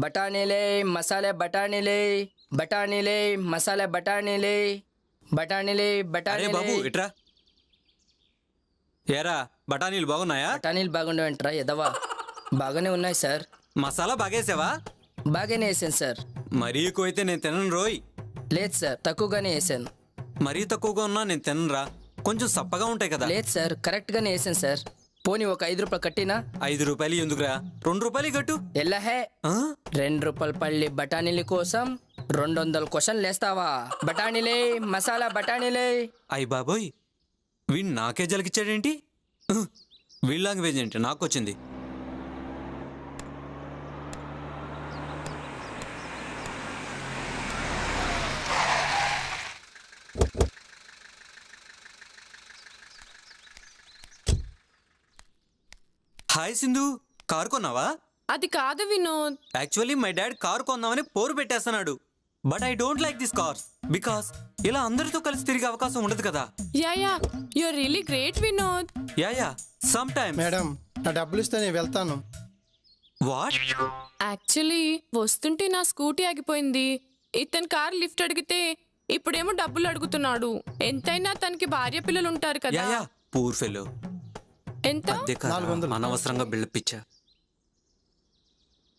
ಬಟಾಣಿಲೆ ಮಸಾಲೆ ಬಟಾಣಿಲೆ ಬಟಾಣಿಲೆ ಮಸಾಲೆ ಬಟಾಣಿಲೆ ಬಟಾಣಿಲೆ అరే బఠానీలే బాబు ఇట్రా ఏరా బఠానీలు బాగున్నాయా బఠానీలు బాగుండవంటరా ఎదవా బాగానే ఉన్నాయి సార్ మసాలా బాగేసావా బాగానే వేసాను సార్ మరీ ఎక్కువ అయితే నేను తినను రోయ్ లేదు సార్ తక్కువగానే వేసాను మరీ తక్కువగా ఉన్నా నేను తిననురా కొంచెం సప్పగా ఉంటాయి కదా లేదు సార్ కరెక్ట్గానే వేసాను సార్ పోనీ ఒక ఐదు రూపాయలు కట్టినా? ఐదు రూపాయలు ఎందుకురా? రెండు రూపాయలు కట్టు. ఎల్లహే ఆ? రెండు రూపాయల పల్లి బఠానీల కోసం రెండు వందల క్వశ్చన్లు వేస్తావా బఠానీలే మసాలా బఠానీలే. అయ్ బాబోయ్ వీడు నాకే జలికిచ్చాడేంటి? ఉహ్, వీళ్ళ లాంగ్వేజ్ ఏంటి? నాకు వచ్చింది హాయ్ సింధు కారు కొన్నావా? అది కాదు Vinod. Actually my dad car కొందామని పోరు పెట్టేస్తున్నాడు. But I don't like this cars because ఇలా అందరితో కలిసి తిరిగే అవకాశం ఉండదు కదా. Yeah yeah you're really great Vinod. Yeah yeah some time madam నా డబ్బులు ఇస్తే నేను వెళ్తాను. వాట్ యాక్చువల్లీ వస్తుంటే నా స్కూటీ ఆగిపోయింది. ఇతని కార్ లిఫ్ట్ అడిగితే ఇప్పుడేమో డబ్బులు అడుగుతున్నాడు. ఎంతైనా తనకి భార్య పిల్లలు ఉంటారు యా కదా యా పూర్ ఫెలో ఎంత? నాలుగు. అనవసరంగా బిల్డప్ ఇచ్చా.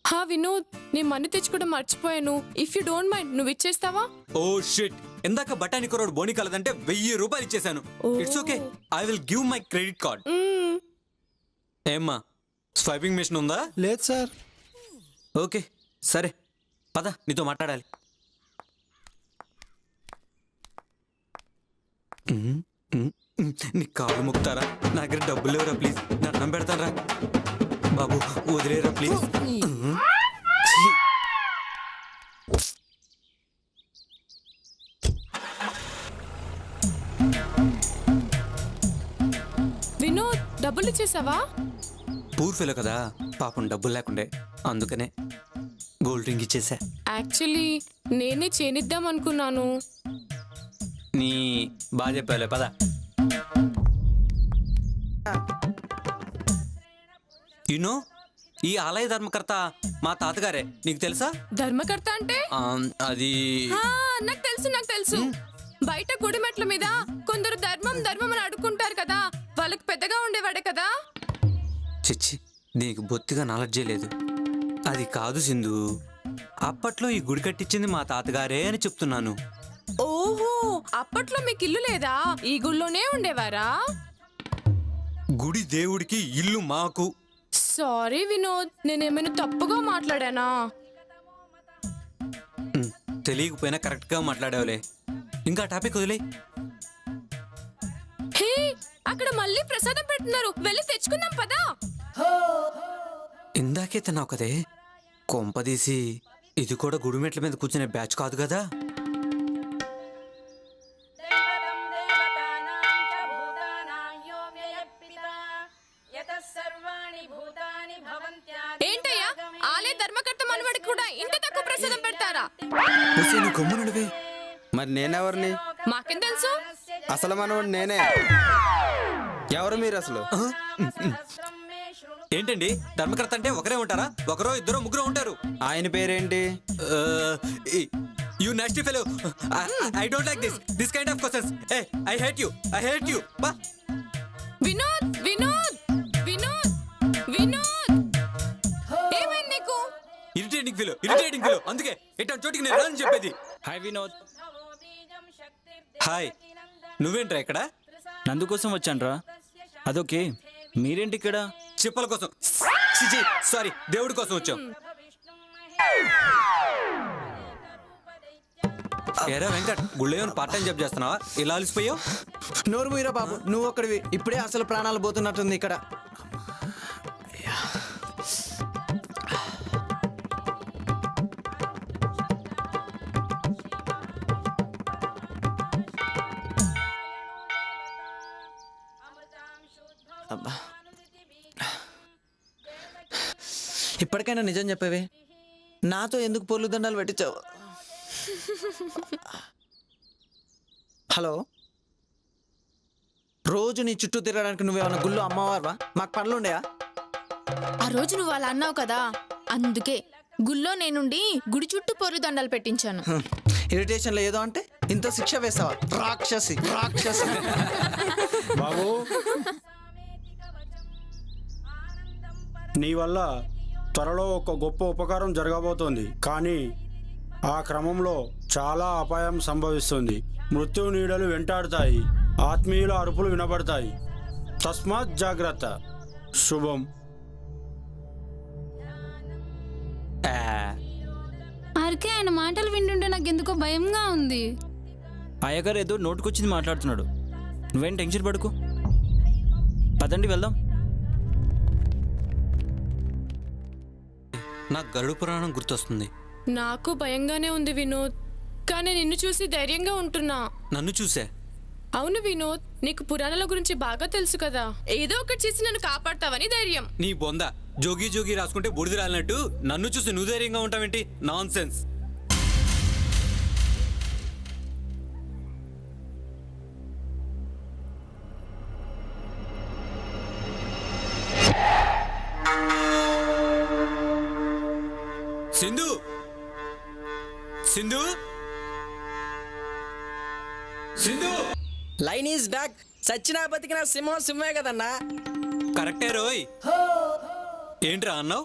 హా వినోద్ నేను మనీ తెచ్చుకోవడం మర్చిపోయాను. ఇఫ్ యూ డోంట్ మైండ్ నువ్వు ఇచ్చేస్తావా? Oh shit. ఇందాక బఠానీ కురోడ్ బోని కలదంటే వెయ్యి రూపాయలు ఇచ్చేసాను. It's okay I will give my credit card mm. ఏమ్మా స్వైపింగ్ మిషన్ ఉందా? లేదు సార్. ఓకే సరే. పద నీతో మాట్లాడాలి. నీ కాళ్ళు ముక్తారా నా దగ్గర డబ్బులు లేవురా ప్లీజ్ దండం పెడతానరా. బాబు వదిలేరా ప్లీజ్. వినోద్ డబ్బులు ఇచ్చేసావా? పూర్ ఫెలో కదా పాపం డబ్బులు లేకుండే. అందుకనే గోల్డ్ రింగ్ ఇచ్చేసా. యాక్చువల్లీ నేనే చేనిద్దాం అనుకున్నాను. నీ బాగా చెప్పాలే పద. యునో ఈ ఆలయ ధర్మకర్త మా తాతగారే. నీకు తెలుసా? ధర్మకర్త అంటే? అది నాకు తెలుసు నాకు తెలుసు. బయట గుడి మెట్ల మీద కొందరు ధర్మం ధర్మం అని అడుక్కుంటారు కదా. వాళ్ళకి పెద్దగా ఉండేవాడే కదా. చిచ్చి దీనికి బొత్తిగా నాలెడ్జే లేదు. అది కాదు సింధు. అప్పట్లో ఈ గుడి కట్టించింది మా తాతగారే అని చెప్తున్నాను. ఓహో అప్పట్లో మీకు ఇల్లు లేదా? ఈ గుళ్ళోనే ఉండేవారా? గుడి దేవుడికి ఇల్లు మాకు. సారీ వినోద్ నేనేమైనా తప్పుగా మాట్లాడానా? తెలియకపోయినా కరెక్ట్గా మాట్లాడావులే. ఇంకా టాపిక్ వదిలే హే అక్కడ మళ్ళీ ప్రసాదం పెడుతున్నారు. వెళ్ళి తెచ్చుకుందాం పదా. ఇందాకే తిన్నావు కదే. కొంపదీసి ఇది కూడా గుడిమెట్ల మీద కూర్చునే బ్యాచ్ కాదు కదా? మరి నేనెవరిని? మాకేం తెలుసు? అసలు మనవాడు నేనే. ఎవరు మీరు అసలు? ఏంటండి? ధర్మకర్త అంటే ఒకరే ఉంటారా? ఒకరో ఇద్దరు ముగ్గురు ఉంటారు. ఆయన పేరేంటి? You next fellow I don't like this this kind of questions A I hate you I hate you బా Vinod! Irritating fellow irritating fellow అందుకే ఇట్లాంటి చోటికి నేను రాని చెప్పేది. హాయ్ వినోద్ హాయ్ నువ్వేంట్రా ఇక్కడ? నందు కోసం వచ్చానురా. అదొకే. మీరేంటి ఇక్కడ? చిప్పల కోసం. సారీ దేవుడి కోసం వచ్చాం. ఏరా వెంకట్ గుళ్ళో ఏమైనా పార్ట్ టైం జాబ్ చేస్తున్నావా? ఇలా అలసిపోయావు? నోరు మూయరా బాబు నువ్వు ఒక్కడివి. ఇప్పుడే అసలు ప్రాణాలు పోతున్నట్టుంది ఇక్కడ. ఇప్పటికైనా నిజం చెప్పేవి? నాతో ఎందుకు పొర్లు దండాలు పెట్టించావు? హలో? రోజు నీ చుట్టూ తిరగడానికి నువ్వేమన్నా గుళ్ళు అమ్మవారువా? మాకు పనులు ఉండయా? ఆ రోజు నువ్వు అలా అన్నావు కదా అందుకే గుళ్ళో నేనుండి గుడి చుట్టూ పొర్రు దండాలు పెట్టించాను. ఇరిటేషన్లో ఏదో అంటే ఇంత శిక్ష వేస్తావా రాక్షసి రాక్షసి. బాబు నీ వల్ల త్వరలో ఒక గొప్ప ఉపకారం జరగబోతోంది. కానీ ఆ క్రమంలో చాలా అపాయం సంభవిస్తుంది. మృత్యు నీడలు వెంటాడుతాయి. ఆత్మీయుల అరుపులు వినబడతాయి. తస్మాత్ జాగ్రత్త. శుభం. ఆర్కే ఆయన మాటలు వింటుంటే నాకు ఎందుకో భయంగా ఉంది. అయ్యగారు ఏదో నోటుకొచ్చింది మాట్లాడుతున్నాడు. నువ్వేం టెన్షన్ పడుకు. పదండి వెళ్దాం. నాకు గరుడు పురాణం గుర్తొస్తుంది. నాకు భయంగానే ఉంది వినోద్ కానీ నిన్ను చూసి ధైర్యంగా ఉంటున్నా. నన్ను చూసే? అవును వినోద్ నీకు పురాణాల గురించి బాగా తెలుసు కదా. ఏదో ఒకటి చేసి నన్ను కాపాడతావని ధైర్యం. నీ బొంద జోగి జోగి రాసుకుంటే బుడిది రాలినట్టు నన్ను చూసి నువ్వు ధైర్యంగా ఉంటావేంటి? నాన్ సెన్స్ ఈజ్ బ్యాక్ సచ్చినా బతికిన సింహం సింహమే కదన్నా. కరెక్టే రోయ్. ఏంట్రా అన్నావు?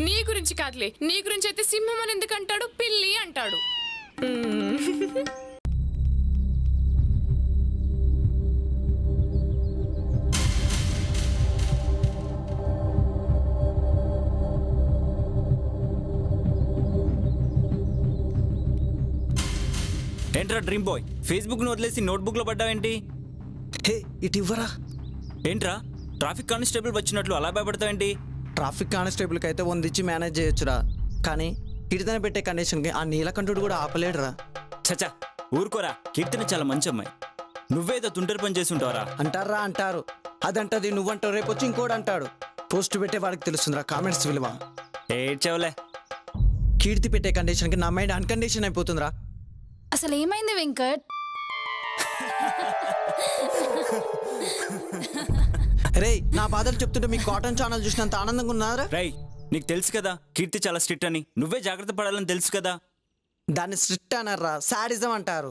నీ గురించి కాదులే. నీ గురించి అయితే సింహం అని ఎందుకు అంటాడు పిల్లి అంటాడు. ఏంట్రా డ్రీమ్ బాయ్? ఫేస్బుక్ను వదిలేసి నోట్బుక్లో పడ్డావేంటి? హే ఇటు ఇవ్వరా ఏంట్రా? ట్రాఫిక్ కానిస్టేబుల్ వచ్చినట్లు అలా భయపడతావేంటి? ట్రాఫిక్ కానిస్టేబుల్కి అయితే వందిచ్చి మేనేజ్ చేయొచ్చురా. కానీ కీర్తన పెట్టే కండిషన్కి ఆ నీలకంఠుడు కూడా ఆపలేడురా. చచ్చా ఊరుకోరా. కీర్తన చాలా మంచి అమ్మాయి. నువ్వేదో తుంటరి పని చేసి ఉంటావరా అంటారా అంటారు. అదంటది నువ్వంటావు రేపు వచ్చి ఇంకోటి అంటాడు. పోస్ట్ పెట్టే వాడికి తెలుస్తుందిరా కామెంట్స్ విలువ. ఏడ్చావులే. కీర్తి పెట్టే కండిషన్కి నా మైండ్ అన్కండిషన్ అయిపోతుందిరా. అసలు ఏమైంది వెంకట్? రే నా బాధలు చెప్తుంటే మీ కాటన్ ఛానల్ చూసినంత ఆనందంగా ఉన్నారా? రై నీకు తెలుసు కదా కీర్తి చాలా స్ట్రిక్ట్ అని. నువ్వే జాగ్రత్త పడాలని తెలుసు కదా. దాన్ని స్ట్రిక్ట్ అన్నారా సాడిజం అంటారు.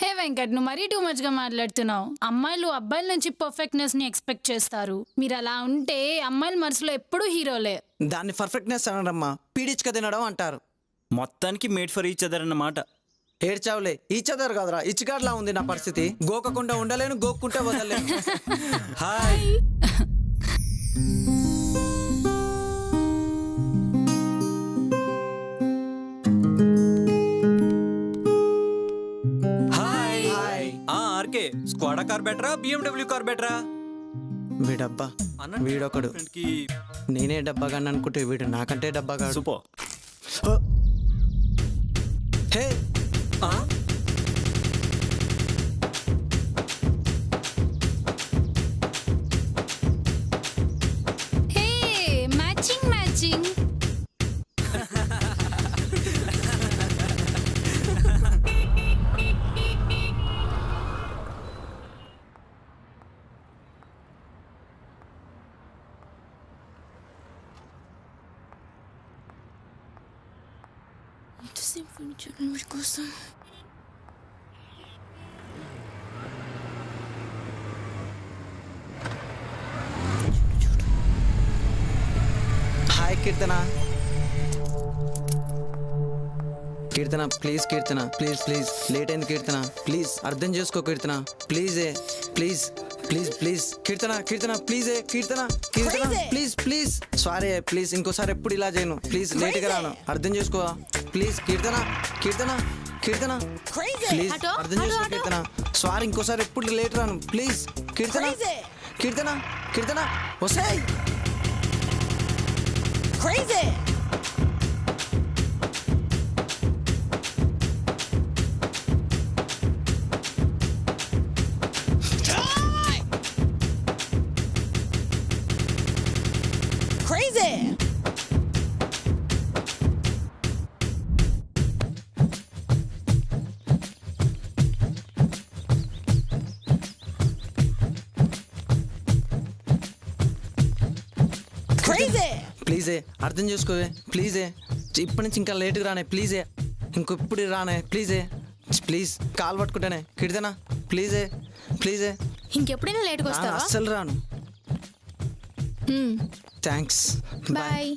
హే వెంకట్ నువ్వు మరీ టూ మచ్గా మాట్లాడుతున్నావు. అమ్మాయిలు అబ్బాయిల నుంచి పర్ఫెక్ట్నెస్ని ఎక్స్పెక్ట్ చేస్తారు. మీరు అలా ఉంటే అమ్మాయిల మనసులో ఎప్పుడూ హీరోలే దాన్ని పర్ఫెక్ట్నెస్ అనరమ్మా పీడిచ్చుక తినడం అంటారు. మొత్తానికి మేడ్ ఫర్ ఈచ్ అదర్ అన్నమాట. ఏడ్చావులే. ఇచ్చదారు కదరా. ఇచ్చిగాడ్లా ఉంది నా పరిస్థితి. గోకకుండా ఉండలేను గోక్కుంటే వదలలేను. హాయ్. ఆర్కే. స్క్వాడా కార్ బెటరా బిఎండబ్ల్యూ కార్ బెటరా? వీడబ్బా వీడొకడు. నేనే డబ్బాగాన్ని అనుకుంటే వీడు నాకంటే డబ్బాగాడు సూపర్. హ! Hey Keerthana please Keerthana please please late అయింది కీర్తన ప్లీజ్ అర్థం చేసుకో Keerthana. Please A please please please Keerthana Keerthana please A Keerthana Keerthana please please sorry please ఇంకోసారి ఎప్పుడు ఇలా చేయను. ప్లీజ్ లేట్గా రాను. అర్థం చేసుకో. Please Keerthana Keerthana Keerthana. Please అర్థం చేసుకో. కీర్తన. సారీ ఇంకోసారి ఎప్పుడు లేట్ రాను. ప్లీజ్ కీర్తన కీర్తన కీర్తన. వసాయ్ ప్లీజే అర్థం చేసుకోవే ప్లీజే. ఇప్పటి నుంచి ఇంకా లేట్గా రానే ప్లీజే. ఇంకొప్పుడు రానే ప్లీజే. ప్లీజ్ కాల్ పట్టుకుంటానే. కిడితేనా? ప్లీజే ప్లీజే. ఇంకెప్పుడైనా లేట్గా రాను, వస్తావా? అస్సలు రాను. థ్యాంక్స్. బాయ్.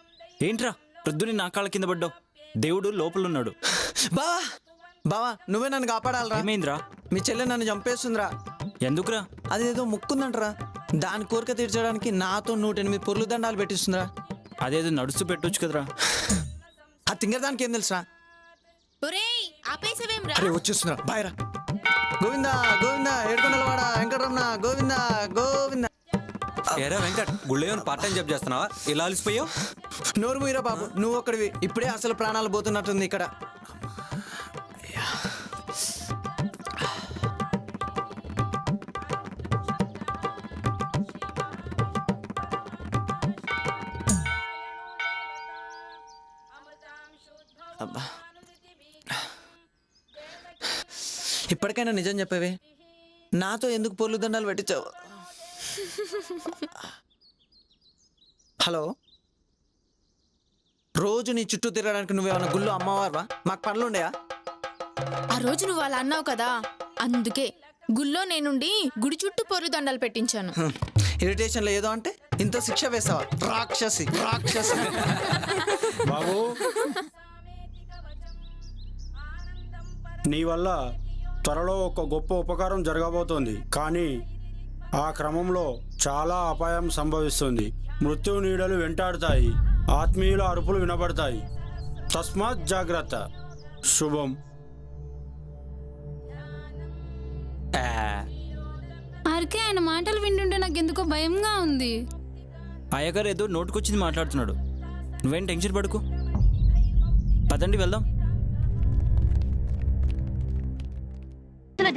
ఏంట్రా? ప్రొద్దుని నా కాళ్ళ కింద పడ్డావు. దేవుడు లోపలున్నాడు. బావా బావా నువ్వే నన్ను కాపాడాలరా. ఏమైందిరా? మీ చెల్లె నన్ను చంపేస్తుందిరా. ఎందుకురా? అదేదో ముక్కుందంటరా. దాని కోరిక తీర్చడానికి నాతో నూట ఎనిమిది పొర్లు దండాలు పెట్టిస్తుందిరా. అదేదో నడుస్తూ పెట్టొచ్చు కదరా. ఆ తింగర్ దానికి ఏం ఒరేయ్ అరే వచ్చేస్తుందిరా బాయ్ రా. గోవింద గోవింద ఏడుకొండలవాడ వెంకటరమణ గోవింద గోవింద. ఏరా వెంకట్ గుళ్ళో పార్ట్ టైం జాబ్ చేస్తున్నావా? ఇలా అలసిపోయావు? నోరు మూయరా బాబు నువ్వు ఒక్కడివి. ఇప్పుడే అసలు ప్రాణాలు పోతున్నట్టుంది ఇక్కడ. అబ్బా. ఇప్పటికైనా నిజం చెప్పేవి? నాతో ఎందుకు పొర్లు దండాలు పెట్టించావు? హలో? రోజు నీ చుట్టూ తిరగడానికి నువ్వేమన్నా గుళ్ళు అమ్మవారువా? మాకు పనులు ఉండయా ఆ రోజు నువ్వు అలా అన్నావు కదా అందుకే గుళ్ళో నేనుండి గుడి చుట్టూ పొర్లు దండలు పెట్టించాను. ఇరిటేషన్లో ఏదో అంటే ఇంత శిక్ష వేసావా? రాక్షసి రాక్షసి. బాబు. నీ వల్ల త్వరలో ఒక గొప్ప ఉపకారం జరగబోతోంది కానీ ఆ క్రమంలో చాలా అపాయం సంభవిస్తుంది. మృత్యు నీడలు వెంటాడుతాయి. ఆత్మీయుల అరుపులు వినబడతాయి. తస్మాత్ జాగ్రత్త. శుభం. ఆర్కే ఆయన మాటలు వింటుంటే నాకు ఎందుకో భయంగా ఉంది. అయ్యగారు ఏదో నోటుకొచ్చింది మాట్లాడుతున్నాడు. నువ్వేం టెన్షన్ పడుకు. పదండి వెళ్దాం.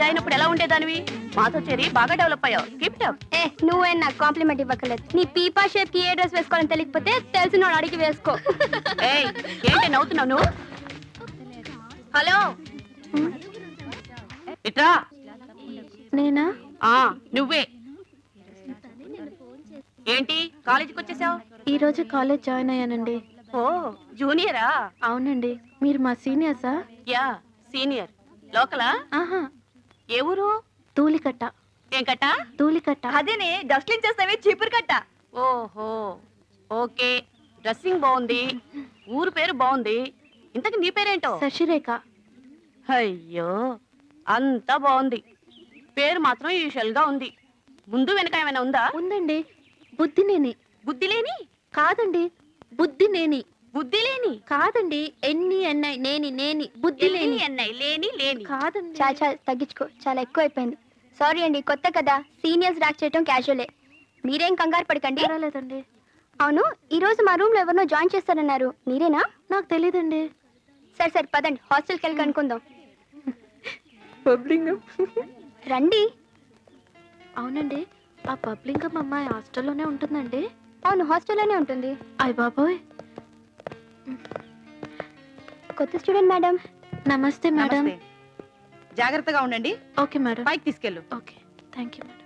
జాయిన్ అప్పుడు ఎలా ఉండేదానివి? మాతో చేరి బాగా డెవలప్ అయ్యావు. కీప్ అప్ ఏ నువ్వే నాకు కాంప్లిమెంట్ ఇవ్వకలేదు నీ పీపా షేప్కి ఏ డ్రెస్ వేసుకోవాలని తెలియకపోతే తెలిసిన అడిగి వేసుకో. ఏయ్ ఏంటి నవ్వుతున్నావు నువ్వు? హలో? ఇట్రా? నేనా? ఆ నువ్వే. ఏంటి కాలేజీకి వచ్చేసావు? ఈ రోజు కాలేజ్ జాయిన్ అయ్యానండి. ఓ జూనియరా? అవునండి. మీరు మా సీనియర్సా? Yeah senior. లోకలా? ఆహా ఏ ఊరు? తూలికట్ట. ఏం కట్ట? తూలికట్ట. అదేనే డస్ట్లింగ్ చేస్తావే చీపురు కట్ట. ఓహో ఓకే డ్రెస్సింగ్ బాగుంది ఊరు పేరు బాగుంది. ఇంతకు నీ పేరేంటో? శశిరేఖ. అయ్యో అంతా బాగుంది. పేరు మాత్రం యూజువల్గా ఉంది. ముందు వెనక ఏమైనా ఉందా? ఉందండి. బుద్ధినేని బుద్ధి లేని? కాదండి. బుద్ధినేని బుద్ధి లేని? కాదండి ఎన్ని ఎన్నై నేని నేని బుద్ధి లేని. అన్నయ్య లేని లేని. కాదండి. చాలా చాలా తగ్గించుకో. చాలా ఎక్కువ అయిపోయింది సారీ అండి కొత్త కదా. సీనియర్స్ ర్యాక్ చేయటం క్యాజువలే. మీరేం కంగారు పడకండి. పర్వాలేదండి. అవును ఈ రోజు మా రూమ్లో ఎవరినో జాయిన్ చేస్తారన్నారు. మీరేనా? నాకు తెలియదండి సరే సరే పదండి. హాస్టల్కి వెళ్ళి కనుక్కుందాం. రండి. అవునండి ఆ పబ్లింగం అమ్మాయి హాస్టల్లోనే ఉంటుందండి. అవును హాస్టల్లోనే ఉంటుంది. అయ్య బాబోయ్. కొత్త స్టూడెంట్ మేడం. నమస్తే మేడం. నమస్తే. జాగ్రత్తగా ఉండండి. Okay madam. పైకి తీసుకెళ్ళు. ఓకే. Thank you madam.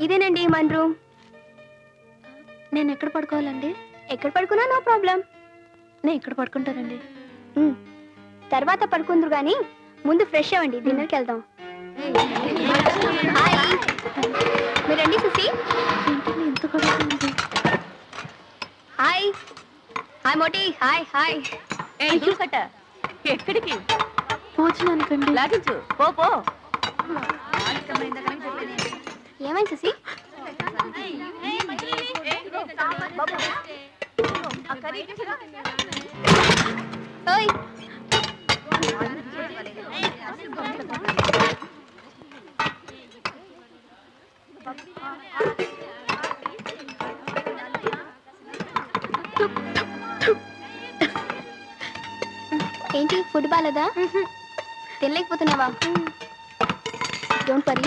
ఇదేనండి మన రూమ్. నేను ఎక్కడ పడుకోవాలండి? ఎక్కడ పడుకున్నా నో ప్రాబ్లం. నేను ఇక్కడ పడుకుంటానండి? తర్వాత పడుకుందరు కానీ ముందు ఫ్రెష్ అవ్వండి. డిన్నర్కి వెళ్దాం. హాయ్ మీరు రండి Susi hi. Hi Moti hi hi. దూరు కట్ట ఎక్కడికి? భోజనానికండి లాగించు. పో పో. ఏమైంది సుసి ఓయ్. ఏంటి ఫుడ్ బాలేదా? తినలేకపోతున్నావా? డోంట్ వరీ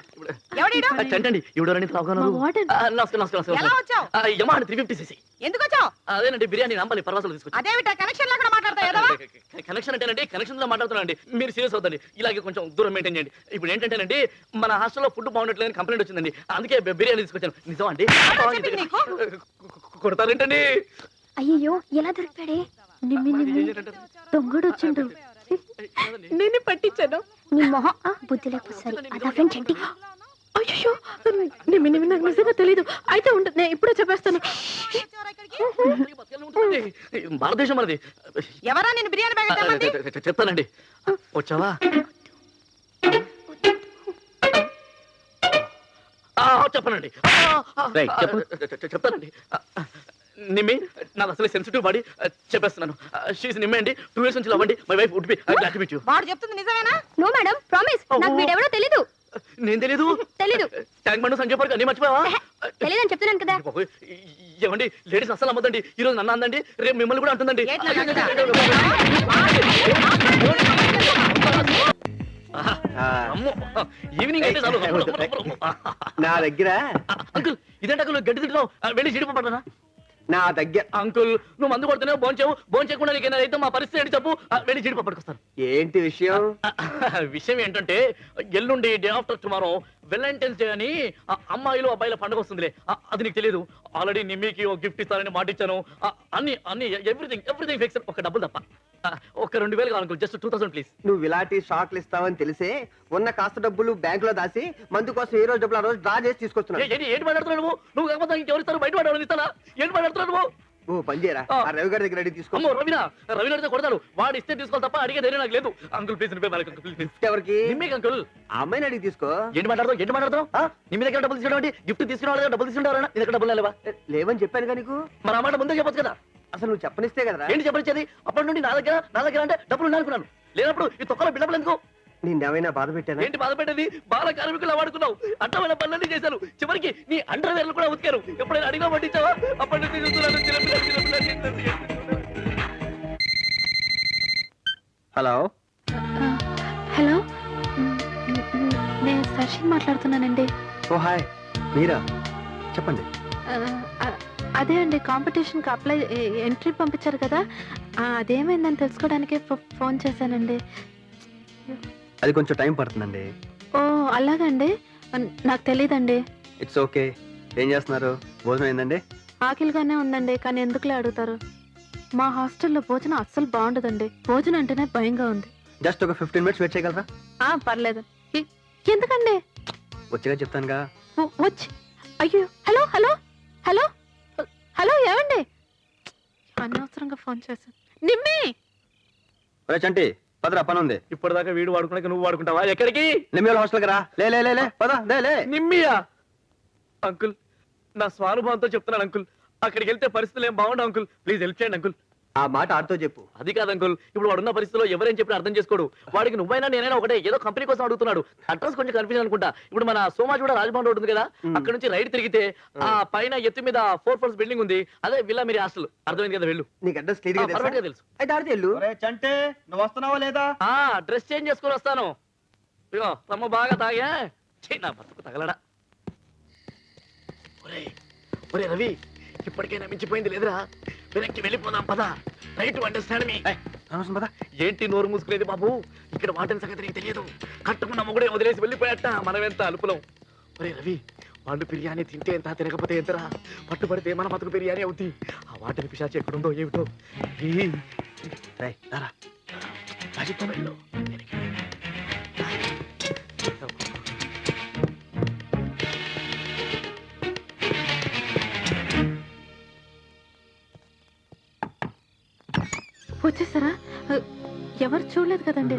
చంటండి ఇవిడోరండి నమస్కారం నమస్కారం ఎలా వచ్చావు? యమా త్రీ ఫిఫ్టీ సిసి ఎందుకు వచ్చావు అదేనండి బిర్యానీ నంబలి పర్వాసాలు తీసుకొచ్చి అదేమిటా కనెక్షన్ కూడా? కనెక్షన్ అంటేనండి కనెక్షన్లో మాట్లాడుతున్నాండి మీరు సీరియస్ అవుతండి ఇలాగే కొంచెం దూరం మెయింటైన్ చేయండి ఇప్పుడు ఏంటంటేనండి మన హాస్టల్లో ఫుడ్ బాగుండట్లేదని కంప్లైంట్ వచ్చిందండి అందుకే బిర్యానీ తీసుకొచ్చాను నిజం అండి? కొడతారేంటండి అయ్యో ఎలా దొరికాడే నిమ్మి నిమ్మి దొంగడు వచ్చిండు నేను పట్టించాను నీ మొహం బుద్ధి లేకపోతే సరే అదా ఫ్రెండ్ అయ్యో నాకు నిజంగా తెలీదు. అయితే ఉంటుంది నేను ఇప్పుడే చెప్పేస్తాను. భారతదేశం మనది. ఎవరా నేను బిర్యానీ బ్యాగ్ తెమ్మంది? చెప్తానండి. వచ్చావా? ఆ, చెప్పనండి. ఆ, రైట్, చెప్పు. చె- చెప్తానండి. నిమ్మి నాది అసలు సెన్సిటివ్ బాడీ చెప్పేస్తున్నాను. షీస్ నిమ్మే అండి. టూ ఇయర్స్ నుంచి లవ్వండి my wife would be glad to meet you వాడు చెప్తుంది నిజమేనా? నో మేడం ప్రామిస్ నాకు వీడెవడో తెలీదు. నేను తెలీదు తెలీదు. ట్యాంక్ బండ్ సంజయ్ పార్క్ అన్ని మర్చిపోయావా తెలీదని చెప్తున్నాను కదా ఏమండి లేడీస్ అసలు అమ్మదండి ఈ రోజు నన్ను అందండి రేపు మిమ్మల్ని కూడా అంటుందండి ఈవినింగ్ అయితే చాలు నా దగ్గర అంకుల్ ఇదేంటి అంకుల్ గడ్డి తింటున్నావు వెళ్ళి జీడిపడ్డా నా దగ్గర అంకుల్ నువ్వు మందు కొడుతున్నావు భోంచేవు భోంచేయకుండా నీకు ఏదైతే మా పరిస్థితి ఏంటి చెప్పు? ఆ, వెళ్ళి జీడిపప్పు పట్టుకొస్తాను. ఏంటి విషయం? విషయం ఏంటంటే ఎల్లుండి day after tomorrow Valentine's day అని ఆ అమ్మాయిలు అబ్బాయిల పండుగ వస్తుందిలే. ఆ, అది నీకు తెలియదు ఆల్రెడీ నిమ్మికి ఒక గిఫ్ట్ ఇస్తానని మాట ఇచ్చాను. ఆ, అన్ని అన్ని ఎవ్రీథింగ్ ఎవ్రీథింగ్ ఫిక్స్ ఒక డబ్బులు తప్ప. ఆ, ఒక రెండు వేలు కావాలి జస్ట్ టూ థౌసండ్ ప్లీజ్. నువ్వు ఇలాంటి షాక్లు ఇస్తావని తెలిసే ఉన్న కాస్త డబ్బులు బ్యాంక్లో దాసి మందు కోసం ఏ రోజు డబ్బులు ఆ రోజు డ్రా చేసి తీసుకొస్తున్నావు. ఏంటి ఏంటి మాట్లాడుతున్నావు నువ్వు? నువ్వు కాకపోతే ఇంకెవరు ఇస్తారు బయట వాడు ఇస్తానా ఏంటి మాట్లాడుతున్నావు? నువ్వు ఓ చేయరా. ఆ. రవి గారి దగ్గర అడిగి తీసుకో. అమ్మో రవినా రవిన అడిగితే కొడతాడు వాడు ఇస్తే తీసుకోవాలి తప్ప అడిగే ధైర్యం నాకు లేదు. అంకుల్ ప్లీజ్ నువ్వే మనకు అంకుల్ ప్లీజ్ ఎవరికి నిమ్మేకి అంకుల్. ఆ అమ్మాయిని అడిగి తీసుకో. ఏంటి మాట్లాడతావు ఏంటి మాట్లాడతావు ఆ? నిమ్మి దగ్గర డబ్బులు తీసుకోవడం ఏంటి? గిఫ్ట్ వాళ్ళ దగ్గర డబ్బులు తీసుకుంటారా నీ దగ్గర డబ్బులు లేవా? లేవని చెప్పాను నీకు? మరి ఆ మాట ముందే చెప్పొచ్చు కదా. అసలు నువ్వు చెప్పనిస్తే కదరా. ఏంటి చెప్పనిచ్చేది? అప్పటి నుండి నా దగ్గర నా దగ్గర అంటే డబ్బులు అనుకున్నాను లేనప్పుడు ఈ తొక్కలో బిడ్డలు ఎందుకు? నిన్నేమైనా బాధ పెట్టానా? ఏంటి బాధపెట్టేది బాల కార్మికులు వాడుకున్నావు. అట్టమైన పనులన్నీ చేశారు చివరికి నీ అండర్ వేర్లు కూడా ఉతికారు ఎప్పుడైనా అడిగా పట్టించావా? అప్పటి నుంచి చూస్తున్నాను. చిన్నపిల్ల చిన్నపిల్ల చిన్నపిల్ల. హలో? హలో. నేను సర్షిన్ మాట్లాడుతున్నానండి. Oh hi. మీరా? చెప్పండి. అదే అండి కాంపిటీషన్కి అప్లై ఎంట్రీ పంపించారు కదా. అదేమైందని తెలుసుకోవడానికి ఫోన్ చేశానండి. అది కొంచెం టైం పడుతుందండి. ఓ అలాగండి నాకు తెలియదండి ఇట్స్ ఓకే. ఏం చేస్తున్నారు? భోజనం అయిందండి? ఆకలిగానే ఉందండి కానీ ఎందుకులే అడుగుతారు? మా హాస్టల్లో భోజనం అస్సలు బాగుండదండి. భోజనం అంటేనే భయంగా ఉంది. జస్ట్ ఒక ఫిఫ్టీన్ మినిట్స్ వెయిట్ చేయగలరా? ఆ పర్లేదు. ఎందుకండి? వచ్చేగా చెప్తానుగా. వచ్చి. అయ్యో హలో హలో హలో హలో ఏమండి? అనవసరంగా ఫోన్ చేశాను. నిమ్మి! చంటి పదరా పని ఉంది ఇప్పటిదాకా వీడు వాడుకున్నాక నువ్వు వాడుకుంటావా? ఎక్కడికి? నిమ్మల హాస్టల్కి రా. లే లే లే లే. పద లే లే. నిమ్మియా? అంకుల్ నా స్వానుభవంతో చెప్తున్నాను అంకుల్. అక్కడికి వెళ్తే పరిస్థితులు ఏం బాగుండవు అంకుల్. ప్లీజ్ హెల్ప్ చేయండి అంకుల్. ఆ మాట ఆడుతో చెప్పు. అది కాదు అంకుల్ ఇప్పుడు వాడున్న పరిస్థితిలో ఎవరేం చెప్పినా అర్థం చేసుకోడు. వాడికి నువ్వైనా నేనైనా ఒకటే ఏదో కంపెనీ కోసం అడుగుతున్నాడు. అడ్రస్ కొంచెం కన్ఫ్యూజన్ అనుకుంటా. ఇప్పుడు మన సోమాజ్ కూడా రాజభవన్ రోడ్ ఉంది కదా అక్కడ నుంచి రైట్ తిరిగితే ఆ. పైన ఎత్తు మీద ఫోర్ ఫ్లోర్స్ బిల్డింగ్ ఉంది. అదే విల్లా మీరు హాస్టల్. అర్థమైంది కదా వెళ్ళు. నీకు అడ్రస్గా తెలుసు? అయితే ఆడితే వెళ్ళు. చంటే నువ్వు వస్తున్నావా లేదా? ఆ డ్రెస్ చేంజ్ చేసుకొని వస్తాను. ఇగో రమ్మ బాగా తాగా. ఛీ, నా బతుకు తగలడా. ఒరే ఒరే రవి ఇప్పటికైనా మించిపోయింది లేదురా. వెనక్కి వెళ్ళిపోదాం పద. Right understand me. అనవసరం పద. ఏంటి నోరు మూసుకునేది బాబు? ఇక్కడ వాటిని సంగతి నీకు తెలియదు. కట్టుకున్న మొగుడే వదిలేసి వెళ్ళిపోయాట మనం ఎంత అలుపులం. ఒరే రవి వాళ్ళు బిర్యానీ తింటే ఎంత తినకపోతే ఎంతరా? పట్టుబడితే మన బతుకు బిర్యానీ అవుద్ది. ఆ వాటిని పిశాచి ఎక్కడుందో ఏమిటో? ఈ, రారా. వచ్చేసారా ఎవరు చూడలేదు కదండి.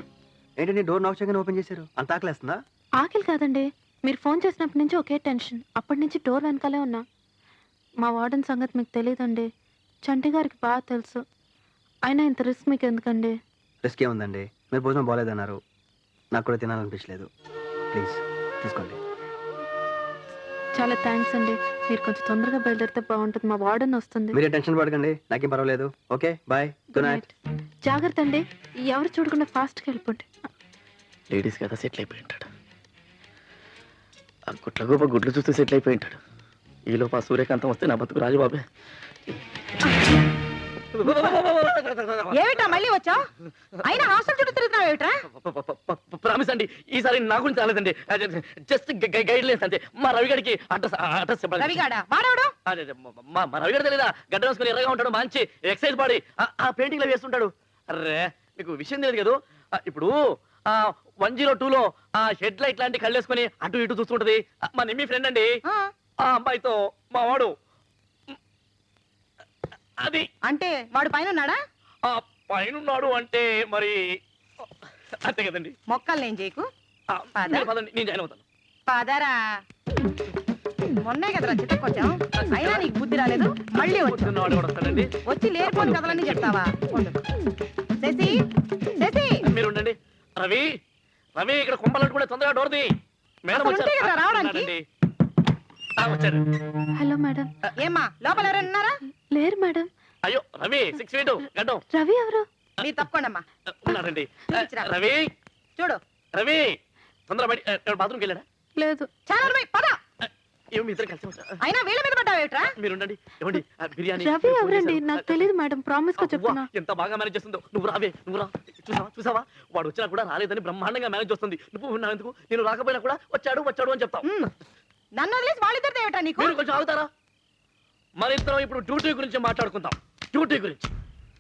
ఏంటి నీ డోర్ నాక్ చేయగానే ఓపెన్ చేశారు? అంత ఆకలేస్తుందా? ఆకలి కాదండి. మీరు ఫోన్ చేసినప్పటి నుంచి ఒకే టెన్షన్. అప్పటి నుంచి డోర్ వెనకాలే ఉన్నా. మా వార్డెన్ సంగతి మీకు తెలియదండి చంటి గారికి బాగా తెలుసు. అయినా ఇంత రిస్క్ మీకు ఎందుకండి? రిస్క్ ఏముందండి? మీరు భోజనం బాగాలేదన్నారు. నాకు కూడా తినాలనిపించలేదు. ప్లీజ్ తీసుకోండి. చాలా థ్యాంక్స్ అండి. మీరు కొంచెం తొందరగా బయలుదేరితే బాగుంటుంది. మా వార్డెన్ వస్తుంది. మీరే టెన్షన్ పడకండి. నాకేం పర్వాలేదు. ఓకే బాయ్ గుడ్ నైట్ జాగ్రత్త అండి. ఎవరు చూడకుండా ఫాస్ట్గా వెళ్ళిపోండి. లేడీస్ కదా సెటిల్ అయిపోయి ఉంటాడు ఆ గుట్ల గోప గుడ్లు చూస్తే సెటిల్ అయిపోయి ఉంటాడు ఈలోపు ఆ సూర్యకాంతం వస్తే నా బతుకు రాజుబాబే. ఏమిటా మళ్ళీ వచ్చా అయినా హాస్టల్ చుట్టూ తిరుగుతున్నావు ఏమిట్రా? ప్రామిస్ అండి ఈసారి నా గురించి రాలేదండి. జస్ట్ గైడ్ లైన్స్ అంతే. మా రవి గారికి అడ్రస్ అడ్రస్ చెప్పండి రవిగాడా? వాడవడు? మా- మా మా రవి గారు తెలీదా? గడ్డ వేసుకుని ఎర్రగా ఉంటాడు మంచి ఎక్సైజ్ బాడీ. ఆ- పెయింటింగ్లో వేస్తుంటాడు. అర్రే మీకు విషయం తెలియదు కదా? ఇప్పుడు ఆ వన్ జీరో టూలో ఆ హెడ్ లైట్ లాంటి కళ్ళు వేసుకుని అటు ఇటు చూస్తుంటది. మా నిమ్మి ఫ్రెండ్ అండి. ఆ అమ్మాయితో మా వాడు అది. అంటే వాడు పైన ఉన్నాడా ఆ పైనున్నాడు అంటే మరి అంతే కదండి. మొక్కలు నేను చేయకు. ఆ, మీరు పదండి నేను జాయిన్ అవుతాను. పదరా. మొన్నే కదరా చిత్తకొచ్చాం అయినా నీకు బుద్ధి రాలేదు. మళ్ళీ కూడా వస్తాడండి. వచ్చి లేనిపోని కథలన్నీ చెప్తావా? ఉండు. శశి శశి. మీరు ఉండండి. రవి రవి ఇక్కడ కుంభలంటూ కూడా తొందరగా డోర్ది మేడం అసలు ఉంటే కదా రావడానికి? ఉన్నాడండి. ఆ, వచ్చారు. Hello madam. ఏమ్మా లోపల ఎవరైనా ఉన్నారా? లేరు మేడం. అయ్యో రవి సిక్స్ ఫీట్ గడ్డం. రవి ఎవరు? మీరు తప్పకోండమ్మా. ఉన్నారండి. రవి. చూడు. రవి తొందర బయట బాత్రూమ్కి వెళ్ళాడా? లేదు. చాలా రోజులు పద. ఏమో మీ ఇద్దరు కలిసి వచ్చారు. అయినా వీళ్ళ మీద పడ్డావేట్రా మీరు ఉండండి. ఏమండి ఆ, బిర్యానీ రవి ఫోన్ ఎవరండి? చేశారు. నాకు తెలియదు మేడం. ప్రామిస్గా అవ్వా, చెప్తున్నా. ఎంత బాగా మేనేజ్ చేస్తుందో. నువ్వు రావే నువ్వు రా. చూసావా చూసావా? వాడు వచ్చినా కూడా రాలేదని బ్రహ్మాండంగా మేనేజ్ చేస్తుంది. నువ్వు ఎందుకు? నేను రాకపోయినా కూడా వచ్చాడు వచ్చాడు అని చెప్తావు. నన్ను వదిలేసి వాళ్ళిద్దరితో ఏమిట్రా నీకు? మీరు కొంచెం ఆగుతారా? మన ఇద్దరం ఇప్పుడు డ్యూటీ గురించి మాట్లాడుకుందాం. డ్యూటీ గురించి.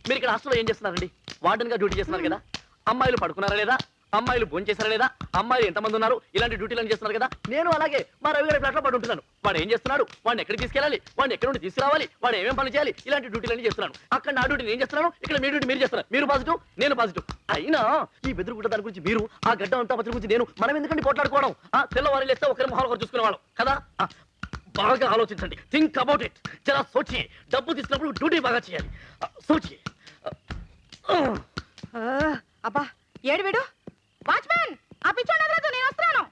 మీరు ఇక్కడ హాస్టల్లో ఏం చేస్తున్నారండి? వార్డెన్గా డ్యూటీ చేస్తున్నారు కదా. అమ్మాయిలు పడుకున్నారా లేదా? అమ్మాయిలు భోజనం చేశారా లేదా? అమ్మాయిలు ఎంతమంది ఉన్నారు? ఇలాంటి డ్యూటీలను చేస్తున్నారు కదా. నేను అలాగే మా రవి గారి ఫ్లాట్లో పడి ఉంటున్నాను. వాడు ఏం చేస్తున్నాడు? వాడిని ఎక్కడికి తీసుకెళ్ళాలి? వాడిని ఎక్కడ నుండి తీసుకురావాలి? వాడు ఏమేం పని చేయాలి? ఇలాంటి డ్యూటీలన్నీ చేస్తున్నాను. అక్కడ నా డ్యూటీ నేను చేస్తున్నాను? ఇక్కడ మీ డ్యూటీ మీరు చేస్తున్నారు. మీరు పాజిటివ్ నేను పాజిటివ్. అయినా ఈ బెదురుగుడ్డ దాని గురించి మీరు ఆ గడ్డ అంతా పత్రి గురించి నేను మనం ఎందుకంటే పోట్లాడుకోవడం ఆ తెల్లవారి లేస్తే ఒకరి మొహాలు ఒకరు చూసుకునేవాళ్ళం. కదా? బాగా ఆలోచించండి. థింక్ అబౌట్ ఇట్ జరా సోచి డబ్బు తీసినప్పుడు డ్యూటీ బాగా చేయాలి. సోచి. అబ్బా ఏడు వీడు? వాచ్మ్యాన్ ఆ పిచ్చోడు నేను వస్తున్నాను?